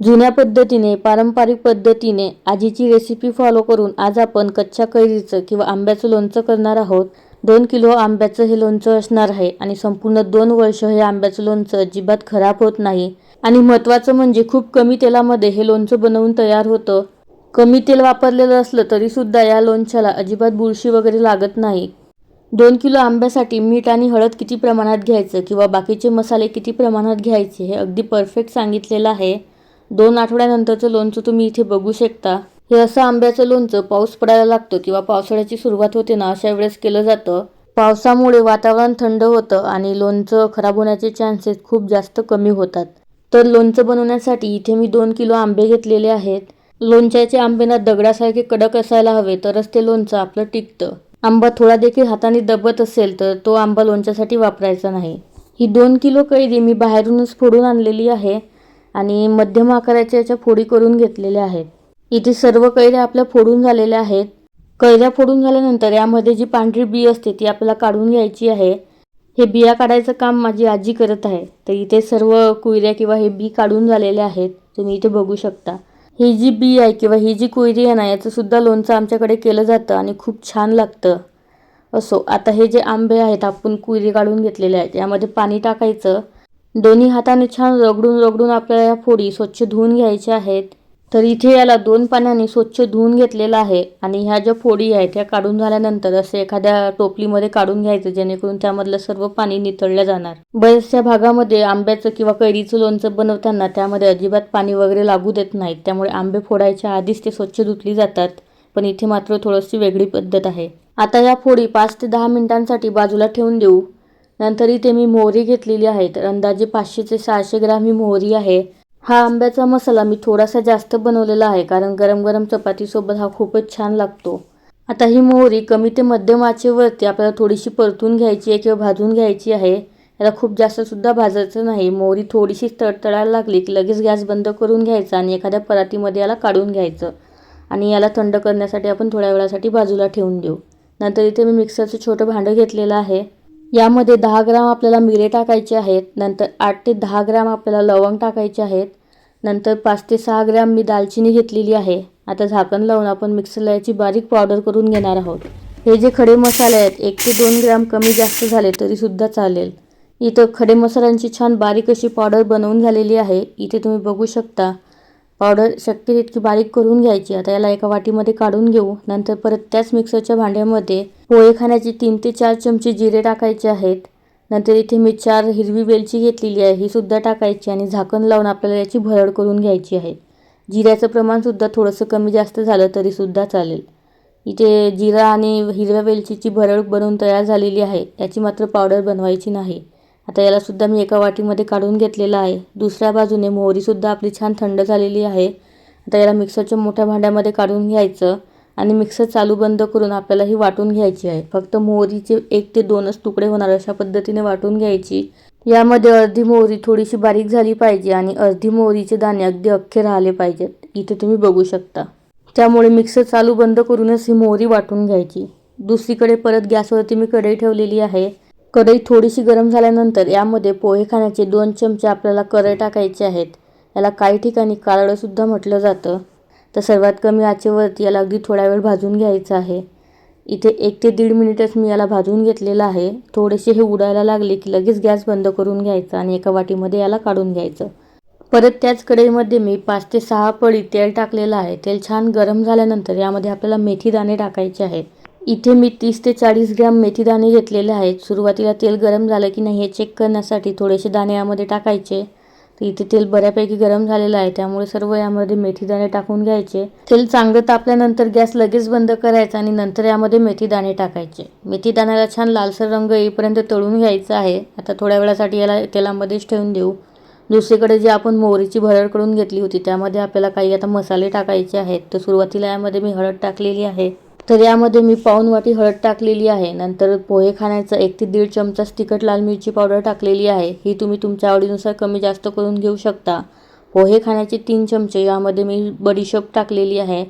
जुन्या पद्धतीने पारंपरिक पद्धतीने आजीची रेसिपी फॉलो करून आज आपण कच्च्या कैरीचं किंवा आंब्याचं लोणचं करणार आहोत. दोन किलो आंब्याचं हे लोणचं असणार आहे आणि संपूर्ण दोन वर्ष हे आंब्याचं लोणचं अजिबात खराब होत नाही. आणि महत्त्वाचं म्हणजे खूप कमी तेलामध्ये हे लोणचं बनवून तयार होतं. कमी तेल वापरलेलं असलं तरीसुद्धा या लोणच्याला अजिबात बुरशी वगैरे लागत नाही. दोन किलो आंब्यासाठी मीठ आणि हळद किती प्रमाणात घ्यायचं किंवा बाकीचे मसाले किती प्रमाणात घ्यायचे हे अगदी परफेक्ट सांगितलेलं आहे. दोन आठवड्यानंतरचं लोणचं तुम्ही इथे बघू शकता. हे असं आंब्याचं लोणचं पाऊस पडायला लागतो किंवा पावसाळ्याची सुरुवात होते ना अशा वेळेस केलं जातं. पावसामुळे वातावरण थंड होतं आणि लोणचं खराब होण्याचे चान्सेस खूप जास्त कमी होतात. तर लोणचं बनवण्यासाठी इथे मी दोन किलो आंबे घेतलेले आहेत. लोणच्याचे आंबे ना दगडासारखे कडक असायला हवे तरच ते लोणचं आपलं टिकतं. आंबा थोडा देखील हाताने दबत असेल तर तो आंबा लोणच्यासाठी वापरायचा नाही. ही दोन किलो कैरी मी बाहेरूनच फोडून आणलेली आहे. आणि मध्यम आकाराच्या याच्या फोडी करून घेतलेल्या आहेत. इथे सर्व कैऱ्या आपल्या फोडून झालेल्या आहेत. कैऱ्या फोडून झाल्यानंतर यामध्ये जी पांढरी बी असते ती आपल्याला काढून घ्यायची आहे. हे बिया काढायचं काम माझी आजी करत आहे. तर इथे सर्व कुयऱ्या किंवा हे बी काढून झालेले आहेत. तुम्ही इथे बघू शकता. ही जी बी आहे किंवा ही जी कुयरी आहे ना याचंसुद्धा लोणचं आमच्याकडे केलं जातं आणि खूप छान लागतं. असो आता हे जे आंबे आहेत आपण कुयरी काढून घेतलेले आहेत. यामध्ये पाणी टाकायचं. दोन्ही हाताने छान रगडून रगडून आपल्याला या फोडी स्वच्छ धुवून घ्यायच्या आहेत. तर इथे याला दोन पाण्याने स्वच्छ धुवून घेतलेलं आहे आणि ह्या ज्या फोडी आहेत त्या काढून झाल्यानंतर असे एखाद्या टोपलीमध्ये काढून घ्यायचं जेणेकरून त्यामधलं सर्व पाणी नितळलं जाणार. बऱ्याचशा भागामध्ये आंब्याचं किंवा कैरीचं लोणचं बनवताना त्यामध्ये अजिबात पाणी वगैरे लागू देत नाहीत. त्यामुळे आंबे फोडायच्या आधीच ते स्वच्छ धुतली जातात पण इथे मात्र थोडीशी वेगळी पद्धत आहे. आता या फोडी पाच ते दहा मिनिटांसाठी बाजूला ठेवून देऊ. नंतर इथे मी मोहरी घेतलेली आहे. तर अंदाजे पाचशे ते सहाशे ग्राम ही मोहरी आहे. हा आंब्याचा मसाला मी थोडासा जास्त बनवलेला आहे कारण गरम गरम चपातीसोबत हा खूपच छान लागतो. आता ही मोहरी कमी ते मध्यम आचेवरती आपल्याला थोडीशी परतून घ्यायची आहे किंवा भाजून घ्यायची आहे. याला खूप जास्तसुद्धा भाजायचं नाही. मोहरी थोडीशी तडतडायला लागली की लगेच गॅस बंद करून घ्यायचा आणि एखाद्या परातीमध्ये याला काढून घ्यायचं. आणि याला थंड करण्यासाठी आपण थोड्या वेळासाठी बाजूला ठेवून देऊ. नंतर इथे मी मिक्सरचं छोटं भांडं घेतलेलं आहे. यामध्ये दहा ग्राम आपल्याला मिरे टाकायचे आहेत नंतर आठ ते दहा ग्राम आपल्याला लवंग टाकायचे आहेत नंतर पाच ते सहा ग्राम मी दालचिनी घेतलेली आहे. आता झाकण लावून आपण मिक्सरला याची बारीक पावडर करून घेणार आहोत. हे जे खडे मसाले आहेत एक ते दोन ग्राम कमी जास्त झाले तरीसुद्धा चालेल. इथं खडे मसाल्यांची छान बारीक अशी पावडर बनवून झालेली आहे. इथे तुम्ही बघू शकता पावडर शक्य तितकी बारीक करून घ्यायची. आता याला एका वाटीमध्ये काढून घेऊ. नंतर परत त्याच मिक्सरच्या भांड्यामध्ये पोहे खाण्याची तीन ते चार चमचे जिरे टाकायचे आहेत. नंतर इथे मी चार हिरवी वेलची घेतलेली आहे. ही सुद्धा टाकायची आणि झाकण लावून आपल्याला याची भरड करून घ्यायची आहे. जिऱ्याचं प्रमाणसुद्धा थोडंसं कमी जास्त झालं तरीसुद्धा चालेल. इथे जिरा आणि हिरव्या वेलचीची भरड बनवून तयार झालेली आहे. याची मात्र पावडर बनवायची नाही. आता यालासुद्धा मी एका वाटीमध्ये काढून घेतलेला आहे. दुसऱ्या बाजूने मोहरीसुद्धा आपली छान थंड झालेली आहे. आता याला मिक्सरच्या मोठ्या भांड्यामध्ये काढून घ्यायचं आणि मिक्सर चालू बंद करून आपल्याला ही वाटून घ्यायची आहे. फक्त मोहरीचे एक ते दोनच तुकडे होणार अशा पद्धतीने वाटून घ्यायची. यामध्ये अर्धी मोहरी थोडीशी बारीक झाली पाहिजे आणि अर्धी मोहरीचे दाणे अगदी अख्खे राहिले पाहिजेत. इथे तुम्ही बघू शकता. त्यामुळे मिक्सर चालू बंद करूनच ही मोहरी वाटून घ्यायची. दुसरीकडे परत गॅसवरती मी कढई ठेवलेली आहे. कढई थोडीशी गरम झाल्यानंतर यामध्ये पोहे खाण्याचे दोन चमचे आपल्याला करय टाकायचे आहेत. याला काही ठिकाणी काळडंसुद्धा म्हटलं जातं. तर सर्वात कमी आचेवरती याला अगदी थोडा वेळ भाजून घ्यायचं आहे. इथे एक ते दीड मिनिटच मी याला भाजून घेतलेलं आहे. थोडेसे हे उडायला लागले की लगेच गॅस बंद करून घ्यायचा आणि एका वाटीमध्ये याला काढून घ्यायचं. परत त्याच कढईमध्ये मी पाच ते सहा पळी तेल टाकलेलं आहे. तेल छान गरम झाल्यानंतर यामध्ये आपल्याला मेथी दाणे टाकायचे आहेत. इथे मी तीस ते चाळीस ग्रॅम मेथी दाणे घेतलेले आहेत. सुरुवातीला तेल गरम झालं की नाही हे चेक करण्यासाठी थोडेसे दाणे यामध्ये टाकायचे. तर इथे तेल बऱ्यापैकी गरम झालेलं आहे त्यामुळे सर्व यामध्ये मेथी दाणे टाकून घ्यायचे. तेल चांगलं तापल्यानंतर गॅस लगेच बंद करायचा आणि नंतर यामध्ये मेथी दाणे टाकायचे. मेथी दाण्याला छान लालसर रंग येईपर्यंत तळून घ्यायचा आहे. आता थोड्या वेळासाठी याला तेलामध्येच ठेवून देऊ. दुसरीकडे जी आपण मोहरीची भरड करून घेतली होती त्यामध्ये आपल्याला काही आता मसाले टाकायचे आहेत. तर सुरुवातीला यामध्ये मी हळद टाकलेली आहे. तर यामध्ये मी पाऊन वाटी हळद टाकलेली आहे. नंतर पोहे खाण्याचं एक ते दीड चमचाच तिखट लाल मिरची पावडर टाकलेली आहे. ही तुम्ही तुमच्या आवडीनुसार कमी जास्त करून घेऊ शकता. पोहे खाण्याचे तीन चमचे यामध्ये मी बडीशोप टाकलेली आहे.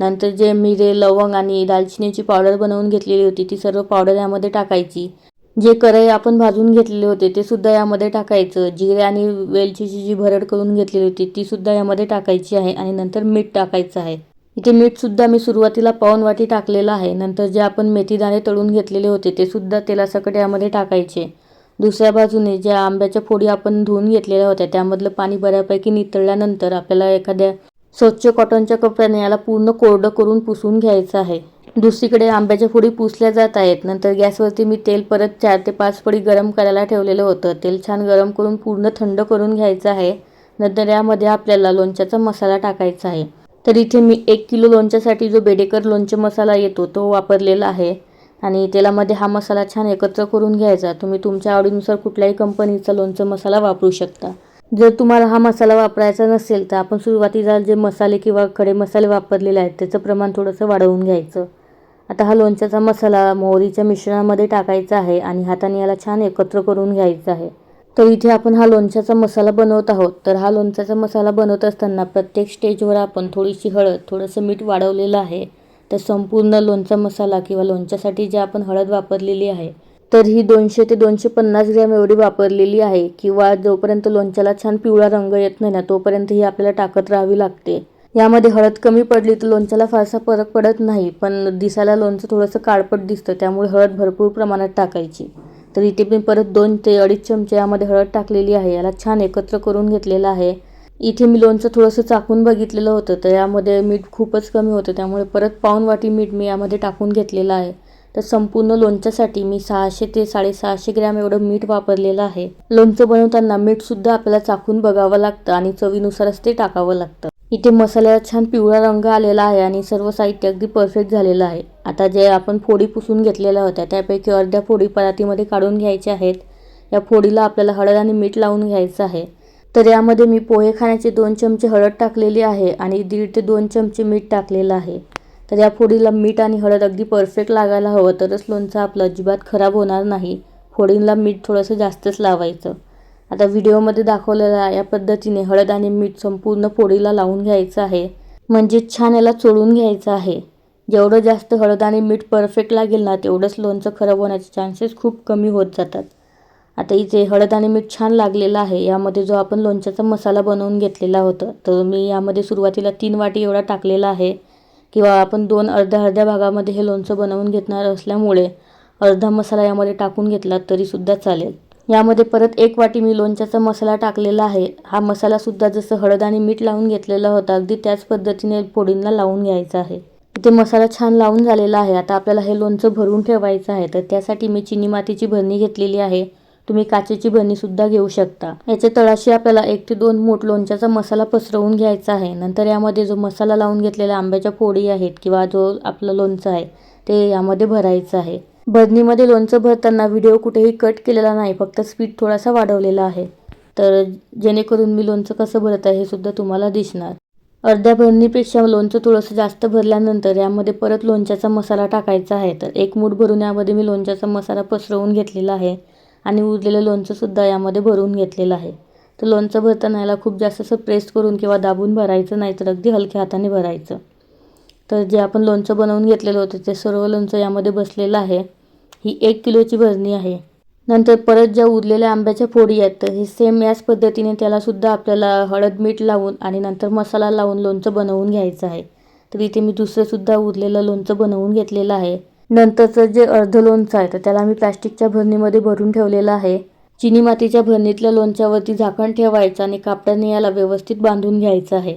नंतर जे मिरे लवंग आणि दालचिनीची पावडर बनवून घेतलेली होती ती सर्व पावडर यामध्ये टाकायची. जे करई आपण भाजून घेतलेले होते ते सुद्धा यामध्ये टाकायचं. जिरे आणि वेलचीची जी भरड करून घेतलेली होती ती सुद्धा यामध्ये टाकायची आहे आणि नंतर मीठ टाकायचं आहे. इथे मीठसुद्धा मी सुरुवातीला पाऊन वाटी टाकलेलं आहे. नंतर जे आपण मेथीदाणे तळून घेतलेले होते ते सुद्धा तेलासकट यामध्ये टाकायचे. दुसऱ्या बाजूने ज्या आंब्याच्या फोडी आपण धुवून घेतलेल्या होत्या त्यामधलं पाणी बऱ्यापैकी नितळल्यानंतर आपल्याला एखाद्या स्वच्छ कॉटनच्या कपड्याने याला पूर्ण कोरडं करून पुसून घ्यायचं आहे. दुसरीकडे आंब्याच्या फोडी पुसल्या जात आहेत. नंतर गॅसवरती मी तेल परत चार ते पाच फळी गरम करायला ठेवलेलं होतं. तेल छान गरम करून पूर्ण थंड करून घ्यायचं आहे. नंतर यामध्ये आपल्याला लोणच्याचा मसाला टाकायचा आहे. तर इथे मी एक किलो लोणच्यासाठी जो बेडेकर लोणचे मसाला येतो तो वापरलेला आहे. आणि तेलामध्ये हा मसाला छान एकत्र करून घ्यायचा. तुम्ही तुमच्या आवडीनुसार कुठल्याही कंपनीचा लोणचं मसाला वापरू शकता. जर तुम्हाला हा मसाला वापरायचा नसेल तर आपण सुरुवातीला जे मसाले किंवा खडे मसाले वापरलेले आहेत त्याचं प्रमाण थोडंसं वाढवून घ्यायचं. आता हा लोणच्याचा मसाला मोहरीच्या मिश्रणामध्ये टाकायचा आहे आणि हाताने याला छान एकत्र करून घ्यायचा आहे. तर इथे आपण हा लोणच्याचा मसाला बनवत आहोत. तर हा लोणच्याचा मसाला बनवत असताना प्रत्येक स्टेजवर आपण थोडीशी हळद थोडंसं मीठ वाढवलेलं आहे. तर संपूर्ण लोणचा मसाला किंवा लोणच्यासाठी जे आपण हळद वापरलेली आहे तर ही दोनशे ते दोनशे पन्नास ग्रॅम एवढी वापरलेली आहे. किंवा जोपर्यंत लोणच्याला छान पिवळा रंग येत नाही ना तोपर्यंत ही आपल्याला टाकत राहावी लागते. यामध्ये हळद कमी पडली तर लोणच्याला फारसा फरक पडत नाही पण दिसायला लोणचं थोडंसं काळपट दिसतं त्यामुळे हळद भरपूर प्रमाणात टाकायची. तर इथे मी परत दोन ते अडीच चमचे यामध्ये हळद टाकलेली आहे. याला छान एकत्र करून घेतलेलं आहे. इथे मी लोणचं थोडंसं चाकून बघितलेलं होतं तर यामध्ये मीठ खूपच कमी होतं. त्यामुळे परत पाऊन वाटी मीठ मी यामध्ये टाकून घेतलेलं आहे. तर संपूर्ण लोणच्यासाठी मी सहाशे ते साडेसहाशे ग्रॅम एवढं मीठ वापरलेलं आहे. लोणचं बनवताना मीठसुद्धा आपल्याला चाकून बघावं लागतं आणि चवीनुसारच ते टाकावं लागतं. इथे मसाल्याला छान पिवळा रंग आलेला आहे आणि सर्व साहित्य अगदी परफेक्ट झालेलं आहे. आता जे आपण फोडी पुसून घेतलेल्या होत्या त्यापैकी अर्ध्या फोडी परातीमध्ये काढून घ्यायच्या आहेत. या फोडीला आपल्याला हळद आणि मीठ लावून घ्यायचं आहे. तर यामध्ये मी पोहे खाण्याचे दोन चमचे हळद टाकलेली आहे आणि दीड ते दोन चमचे मीठ टाकलेलं आहे. तर या फोडीला मीठ आणि हळद अगदी परफेक्ट लागायला हवं तरच लोणचं आपलं अजिबात खराब होणार नाही. फोडींना मीठ थोडंसं जास्तच लावायचं. आता व्हिडिओमध्ये दाखवलेल्या या पद्धतीने हळद आणि मीठ संपूर्ण फोडीला लावून घ्यायचं आहे. म्हणजे छान याला चोळून घ्यायचं आहे. जेवढं जास्त हळद आणि मीठ परफेक्ट लागेल ना तेवढंच लोणचं खराब होण्याचे चान्सेस खूप कमी होत जातात. आता इथे हळद आणि मीठ छान लागलेलं आहे. यामध्ये जो आपण लोणच्याचा मसाला बनवून घेतलेला होता तर मी यामध्ये सुरुवातीला तीन वाटी एवढा टाकलेला आहे. किंवा आपण दोन अर्ध्या अर्ध्या भागामध्ये हे लोणचं बनवून घेणार असल्यामुळे अर्धा मसाला यामध्ये टाकून घेतला तरीसुद्धा चालेल. यामध्ये परत एक वाटी मी लोणच्याचा मसाला टाकलेला आहे. हा मसालासुद्धा जसं हळद आणि मीठ लावून घेतलेला होता अगदी त्याच पद्धतीने फोडींना लावून घ्यायचा आहे. इथे मसाला छान लावून झालेला आहे. आता आपल्याला हे लोणचं भरून ठेवायचं आहे. तर त्यासाठी मी चिनी मातीची भरणी घेतलेली आहे. तुम्ही काचेची भरणीसुद्धा घेऊ शकता. याच्या तळाशी आपल्याला एक ते दोन मोठ लोणच्याचा मसाला पसरवून घ्यायचा आहे. नंतर यामध्ये जो मसाला लावून घेतलेल्या आंब्याच्या फोडी आहेत किंवा जो आपलं लोणचं आहे ते यामध्ये भरायचं आहे. भरणीमध्ये लोणचं भरताना व्हिडिओ कुठेही कट केलेला नाही. फक्त स्पीड थोडासा वाढवलेला आहे. तर जेणेकरून मी लोणचं कसं भरत आहे हे सुद्धा तुम्हाला दिसणार. अर्ध्या भरणीपेक्षा लोणचं थोडंसं जास्त भरल्यानंतर यामध्ये परत लोणच्याचा मसाला टाकायचा आहे. तर एक मूठ भरून यामध्ये मी लोणच्याचा मसाला पसरवून घेतलेला आहे आणि उरलेलं लोणचंसुद्धा यामध्ये भरून घेतलेलं आहे. तर लोणचं भरताना याला खूप जास्त असं प्रेस करून किंवा दाबून भरायचं नाही तर अगदी हलक्या हाताने भरायचं. तर जे आपण लोणचं बनवून घेतलेलं होतं ते सर्व लोणचं यामध्ये बसलेलं आहे. ही एक किलोची भरणी आहे. नंतर परत ज्या उरलेल्या आंब्याच्या फोडी आहेत तर हे सेम याच पद्धतीने त्यालासुद्धा आपल्याला हळद मीठ लावून आणि नंतर मसाला लावून लोणचं बनवून घ्यायचं आहे. तर इथे मी दुसरंसुद्धा उरलेलं लोणचं बनवून घेतलेलं आहे. नंतरचं जे अर्ध लोणचं आहे तर त्याला मी प्लॅस्टिकच्या भरणीमध्ये भरून ठेवलेलं आहे. चिनी मातीच्या भरणीतल्या लोणच्यावरती झाकण ठेवायचं आणि कापडाने याला व्यवस्थित बांधून घ्यायचं आहे.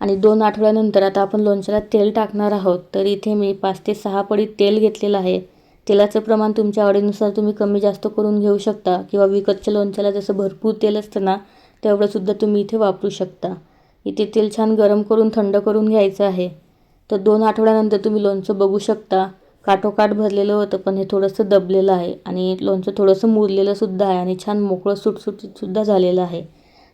आणि दोन आठवड्यानंतर आता आपण लोणच्याला तेल टाकणार आहोत तर इथे मी पाच ते सहा पडी तेल घेतलेलं आहे. तेलाचं प्रमाण तुमच्या आवडीनुसार तुम्ही कमी जास्त करून घेऊ शकता किंवा विकतच्या लोणच्याला जसं भरपूर तेल असतं ना तेवढंसुद्धा तुम्ही इथे वापरू शकता. इथे तेल छान गरम करून थंड करून घ्यायचं आहे. तर दोन आठवड्यानंतर तुम्ही लोणचं बघू शकता. काठोकाठ भरलेलं होतं पण हे थोडंसं दबलेलं आहे आणि लोणचं थोडंसं मुरलेलंसुद्धा आहे आणि छान मोकळं सुटसुटीतसुद्धा झालेलं आहे.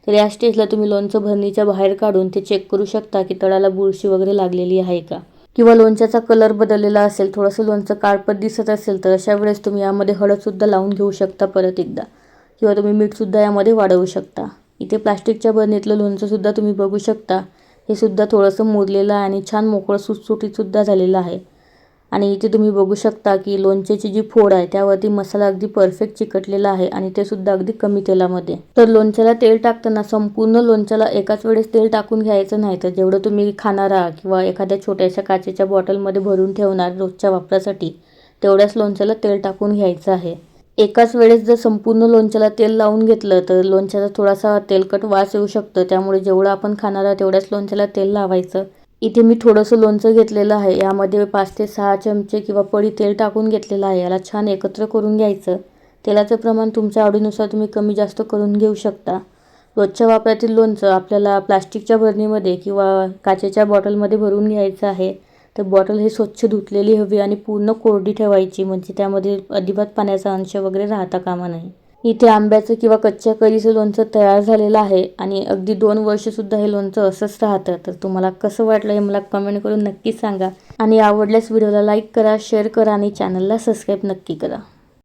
तर या स्टेजला तुम्ही लोणचं भरणीच्या बाहेर काढून ते चेक करू शकता की तळाला बुरशी वगैरे लागलेली आहे का. किंवा लोणच्याचा कलर बदललेला असेल थोडंसं लोणचं काळपट दिसत असेल तर अशा वेळेस तुम्ही यामध्ये हळदसुद्धा लावून घेऊ शकता परत एकदा. किंवा तुम्ही मीठसुद्धा यामध्ये वाढवू शकता. इथे प्लास्टिकच्या बरणीतलं लोणचंसुद्धा तुम्ही बघू शकता. हे सुद्धा थोडंसं मुरलेलं आहे आणि छान मोकळं सुटसुटीतसुद्धा झालेलं आहे. आणि इथे तुम्ही बघू शकता की लोणच्याची जी फोड आहे त्यावरती मसाला अगदी परफेक्ट चिकटलेला आहे आणि ते सुद्धा अगदी कमी तेलामध्ये. तर लोणच्याला तेल टाकताना संपूर्ण लोणच्याला एकाच वेळेस तेल टाकून घ्यायचं नाही तर जेवढं तुम्ही खाणार आहात किंवा एखाद्या छोट्याशा काचेच्या बॉटलमध्ये भरून ठेवणार रोजच्या वापरासाठी तेवढ्याच लोणच्याला तेल टाकून घ्यायचं आहे. एकाच वेळेस जर संपूर्ण लोणच्याला तेल लावून घेतलं तर लोणच्याचा थोडासा तेलकट वास येऊ शकतं. त्यामुळे जेवढं आपण खाणार आहोत तेवढ्याच लोणच्याला तेल लावायचं. इथे मी थोडंसं लोणचं घेतलेलं आहे. यामध्ये पाच ते सहा चमचे किंवा पडी तेल टाकून घेतलेलं आहे. याला छान एकत्र करून घ्यायचं. तेलाचं प्रमाण तुमच्या आवडीनुसार तुम्ही कमी जास्त करून घेऊ शकता. रोजच्या वापरातील लोणचं आपल्याला प्लास्टिकच्या भरणीमध्ये किंवा काचेच्या बॉटलमध्ये भरून घ्यायचं आहे. तर बॉटल हे स्वच्छ धुतलेली हवी आणि पूर्ण कोरडी ठेवायची म्हणजे त्यामध्ये अजिबात पाण्याचा अंश वगैरे राहता कामा नाही इथे आंब्याचं किंवा कच्च्या कैरीचं लोणचं तयार झालेलं आहे आणि अगदी दोन वर्षसुद्धा हे लोणचं असंच राहतं. तर तुम्हाला कसं वाटलं हे मला कमेंट करून नक्की सांगा. आणि आवडल्यास व्हिडिओला लाईक करा शेअर करा आणि चॅनलला सबस्क्राईब नक्की करा.